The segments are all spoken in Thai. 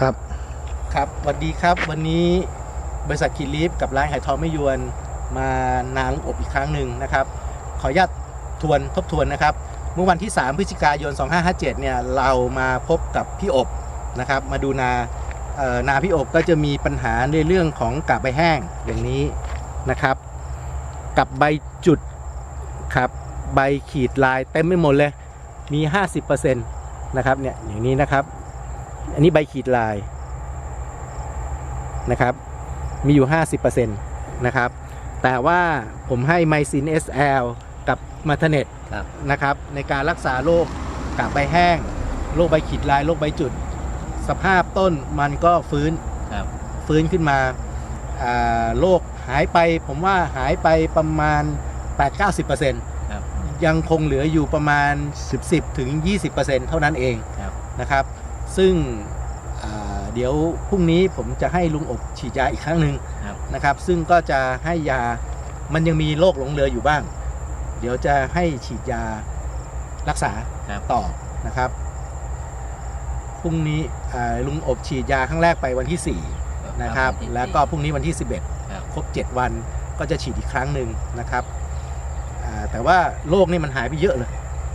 ครับ ครับสวัสดีครับ วันนี้บริษัทคีรีฟกับร้านไหทองไม่ยวนมานางอบอีกครั้งหนึ่งนะครับ ขออนุญาตทวนทบทวนนะครับ เมื่อวันที่ 3 พฤศจิกายน 2557 เนี่ย เรามาพบกับพี่อบนะครับ มาดูนานาพี่อบก็จะมีปัญหาในเรื่องของกาบใบแห้งอย่างนี้นะครับ กับใบจุดครับใบขีดลายเต็มไปหมดเลยมี 50%นะครับเนี่ยอย่างนี้นะครับ อันนี้ใบขีดลายนะครับ มีอยู่ 50%นะครับ แต่ว่าผมให้ไมซิน SL กับมาเทเน็ตครับนะครับ ในการรักษาโรคกากใบแห้งโรคใบขีดลายโรคใบจุด สภาพต้นมันก็ฟื้นครับฟื้นขึ้นมาอ่าโรคหายไปผมว่าหายไปประมาณ 8-90%ครับยังคงเหลืออยู่ประมาณ 10ถึง20%เท่านั้นเองครับนะครับ ซึ่งอ่าเดี๋ยวพรุ่งนี้ผมจะให้ลุงอบฉีดยาอีกครั้งหนึ่งครับนะครับ ซึ่งก็จะให้ยามันยังมีโรคหลงเหลืออยู่บ้าง เดี๋ยวจะให้ฉีดยารักษาครับต่อนะครับพรุ่งนี้อ่าลุงอบฉีดยาครั้งแรกไปวันที่ 4 นะครับ แล้วก็พรุ่งนี้วันที่ครับ11 ครบ 7 วันก็จะฉีดอีกครั้งหนึ่งนะครับอ่าแต่ว่าโรคนี่มันหายไปเยอะเลย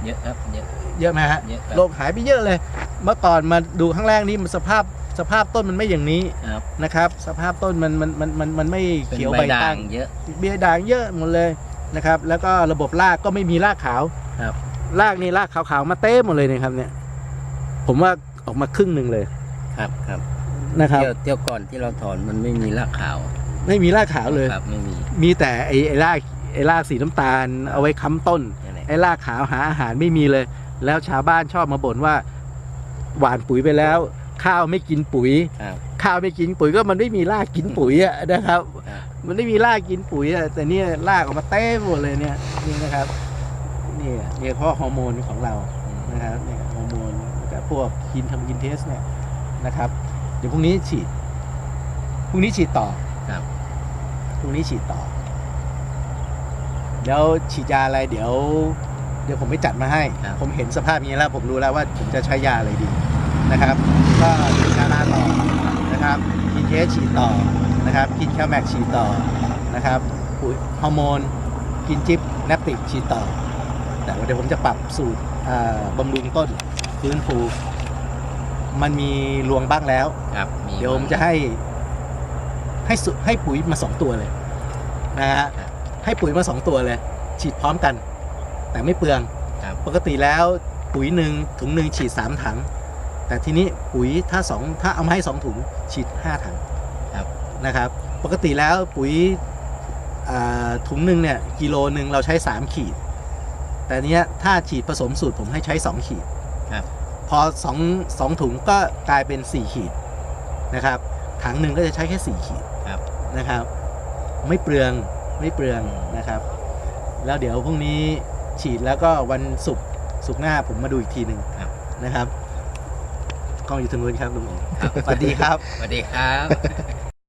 เยอะครับเยอะ เยอะไหมฮะเยอะครับ โรคหายไปเยอะเลย เมื่อก่อนมาดูครั้งแรกนี่มันสภาพสภาพต้นมันไม่อย่างนี้ครับนะครับ สภาพต้นมันมันมันมันมันไม่เป็นเขียวใบใบด่าตั้งงเยอะ เบี้ยด่างเยอะหมดเลยนะครับ แล้วก็ระบบรากก็ไม่มีรากขาวครับ รากนี่รากขาวๆมาเต้หมดเลยนะครับเนี่ย ผมว่าออกมาครึ่งหนึ่งเลยครับครับนะครับ เที่ยวเที่ยวก่อนที่เราถอนมันไม่มีรากขาวไม่มีรากขาวเลย ครับไม่มี มีแต่ไอ้ไอ้รากไอ้รากสีน้ำตาลเอาไว้ค้ำต้นนั่นแหละ ไอ้รากขาวหาอาหารไม่มีเลย แล้วชาวบ้านชอบมาบ่นว่า หว่านปุ๋ยไปแล้ว ข้าวไม่กินปุ๋ย ครับข้าวไม่กินปุ๋ยก็มันไม่มีรากกินปุ๋ยอะนะครับครับ มันไม่มีรากกินปุ๋ยอะแต่เนี่ยรากออกมาเต้หมดเลยเนี่ยนี่นะครับนี่เนี่ยเพราะฮอร์โมนของเรานะครับเนี่ยฮอร์โมนกับพวกกินทำกินเทสเนี่ยนะครับ เดี๋ยวพรุ่งนี้ฉีดพรุ่งนี้ฉีดต่อครับพรุ่งนี้ฉีดต่อ แล้วฉีดยาอะไรเดี๋ยว เดี๋ยวผมไปจัดมาให้ ครับ ผมเห็นสภาพนี้แล้วผมรู้แล้วว่าผมจะใช้ยาอะไรดีนะครับ ก็ฉีดชาลาต่อนะครับกินเทสฉีดต่อนะครับกินแคลแม็กฉีดต่อนะครับปุ๋ยฮอร์โมน กินจิบแนปติกฉีดต่อ แต่ว่าเดี๋ยวผมจะปรับสูตรอ่าบำรุงต้นฟื้นฟู มันมีรวงบ้างแล้ว ครับมีเดี๋ยวผมจะให้ให้สุให้ปุ๋ยมาสองตัวเลยนะฮะครับ ให้ปุ๋ยมาสองตัวเลย ฉีดพร้อมกัน แต่ไม่เปลืองครับปกติแล้วปุ๋ยหนึ่งถุงหนึ่งฉีดสามถัง แต่ทีนี้ปุ๋ยถ้าสองถ้าเอามาให้สองถุงฉีดห้าถังครับนะครับ ปกติแล้วปุ๋ยอ่าถุงหนึ่งเนี่ยกิโลหนึ่งเราใช้สามขีด แต่เนี้ยถ้าฉีดผสมสูตรผมให้ใช้สองขีดครับพอสองสองถุงก็กลายเป็นสี่ขีดนะครับถังหนึ่งก็จะใช้แค่สี่ขีดครับนะครับ ไม่เปลือง ไม่เปลืองนะครับ แล้วเดี๋ยวพรุ่งนี้ฉีดแล้วก็วันศุกร์ศุกร์หน้าผมมาดูอีกทีหนึ่งครับนะครับกล้องอยู่ทางนู้นครับลุงโอ๋สวัสดีครับ สวัสดีครับ